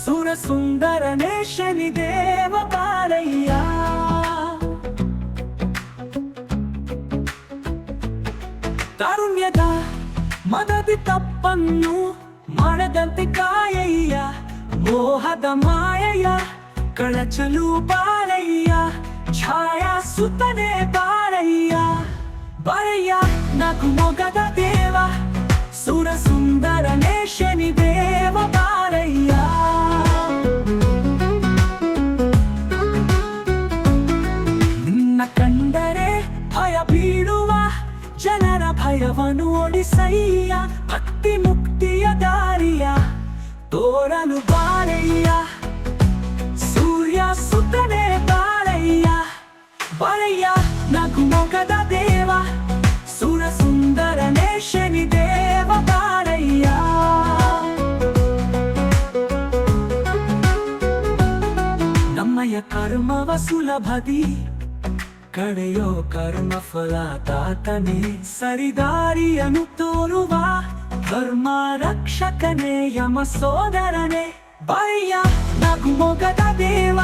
ಸುರಸುಂದರನೇ ಶನಿದೇವ ಬಾರಯ್ಯ ತಾರುಣ್ಯದ ಮದದಿ ತಪ್ಪನ್ನು ಮಾಡದಂತೆ ಕಾಯಯ್ಯ ಮೋಹದ ಮಾಯಯ್ಯ ಕಳಚಲು ಬಾರಯ್ಯ ಛಾಯಾ ಸುತ್ತನೆ ಬಾರಯ್ಯ ಬಾರಯ್ಯ ನಗು ಮೊಗದ ದೇವ ಭಯ ಬೀಳುವ ಜನರ ಭಯವನ್ನು ಓಡಿಸಯ್ಯ ಭಕ್ತಿ ಮುಕ್ತಿಯ ದಾರಿಯ ತೋರಲು ಬಾರಯ್ಯ ಸೂರ್ಯ ಸುತ್ತನೆ ಬಾರಯ್ಯ ಬಾರಯ್ಯ ನಗು ಮೊಗದ ದೇವ ಸುರ ಸುಂದರನೇ ಶನಿ ದೇವ ಬಾರಯ್ಯ ನಮ್ಮಯ ಕರ್ಮವ ಸುಲಭದಿ ಕಡೆಯೋ ಕರ್ಮ ಫಲ ತಾತನೇ. ಸರಿದಾರಿಯನ್ನು ತೋರುವ ಧರ್ಮ ರಕ್ಷಕನೇ ಯಮ ಸೋದರನೇ. ಬಯ್ಯ ನಗುಮೊಗದ ದೇವ